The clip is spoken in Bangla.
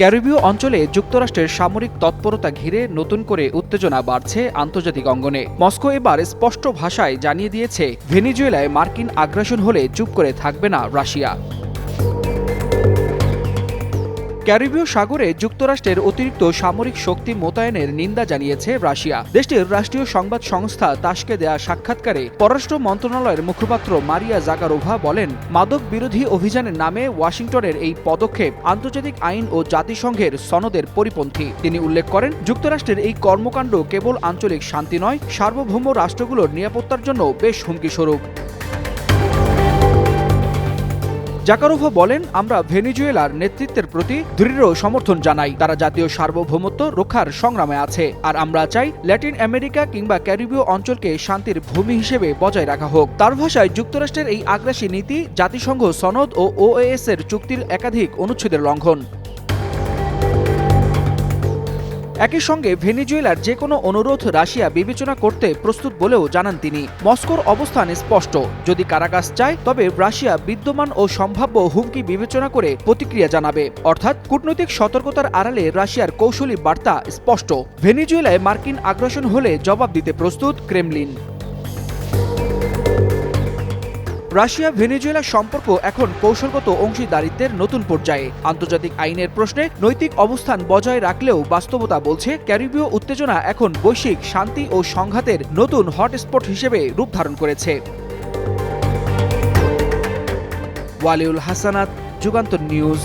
ক্যারিবীয় অঞ্চলে যুক্তরাষ্ট্রের সামরিক তৎপরতা ঘিরে নতুন করে উত্তেজনা বাড়ছে আন্তর্জাতিক অঙ্গনে। মস্কো এবার স্পষ্ট ভাষায় জানিয়ে দিয়েছে, ভেনিজুয়েলায় মার্কিন আগ্রাসন হলে চুপ করে থাকবে না রাশিয়া। ক্যারিবীয় সাগরে যুক্তরাষ্ট্রের অতিরিক্ত সামরিক শক্তি মোতায়েনের নিন্দা জানিয়েছে রাশিয়া। দেশটির রাষ্ট্রীয় সংবাদ সংস্থা তাসকে দেয়া সাক্ষাৎকারে পররাষ্ট্র মন্ত্রণালয়ের মুখপাত্র মারিয়া জাগারোভা বলেন, মাদক বিরোধী অভিযানের নামে ওয়াশিংটনের এই পদক্ষেপ আন্তর্জাতিক আইন ও জাতিসংঘের সনদের পরিপন্থী। তিনি উল্লেখ করেন, যুক্তরাষ্ট্রের এই কর্মকাণ্ড কেবল আঞ্চলিক শান্তি নয়, সার্বভৌম রাষ্ট্রগুলোর নিরাপত্তার জন্য বেশ হুমকি স্বরূপ জাকারোভা বলেন, আমরা ভেনিজুয়েলার নেতৃত্বের প্রতি দৃঢ় সমর্থন জানাই। তারা জাতীয় সার্বভৌমত্ব রক্ষার সংগ্রামে আছে। আর আমরা চাই ল্যাটিন আমেরিকা কিংবা ক্যারিবীয় অঞ্চলকে শান্তির ভূমি হিসেবে বজায় রাখা হোক। তার ভাষায় যুক্তরাষ্ট্রের এই আগ্রাসী নীতি, জাতিসংঘ সনদ ও ওএএস এর চুক্তির একাধিক অনুচ্ছেদের লঙ্ঘন। একই সঙ্গে ভেনিজুয়েলার যে কোনো অনুরোধ রাশিয়া বিবেচনা করতে প্রস্তুত বলেও জানান তিনি। মস্কোর অবস্থান স্পষ্ট। যদি কারাগাস চায়, তবে রাশিয়া বিদ্যমান ও সম্ভাব্য হুমকি বিবেচনা করে প্রতিক্রিয়া জানাবে। অর্থাৎ কূটনৈতিক সতর্কতার আড়ালে রাশিয়ার কৌশলী বার্তা স্পষ্ট। ভেনিজুয়েলায় মার্কিন আগ্রাসন হলে জবাব দিতে প্রস্তুত ক্রেমলিন। রাশিয়া ভেনেজুয়েলা সম্পর্ক এখন কৌশলগত অংশীদারিত্বের নতুন পর্যায়ে। আন্তর্জাতিক আইনের প্রশ্নে নৈতিক অবস্থান বজায় রাখলেও বাস্তবতা বলছে, ক্যারিবীয় উত্তেজনা এখন বৈশ্বিক শান্তি ও সংঘাতের নতুন হটস্পট হিসেবে রূপ ধারণ করেছে। ওয়ালিউল হাসানাত, যুগান্তর নিউজ।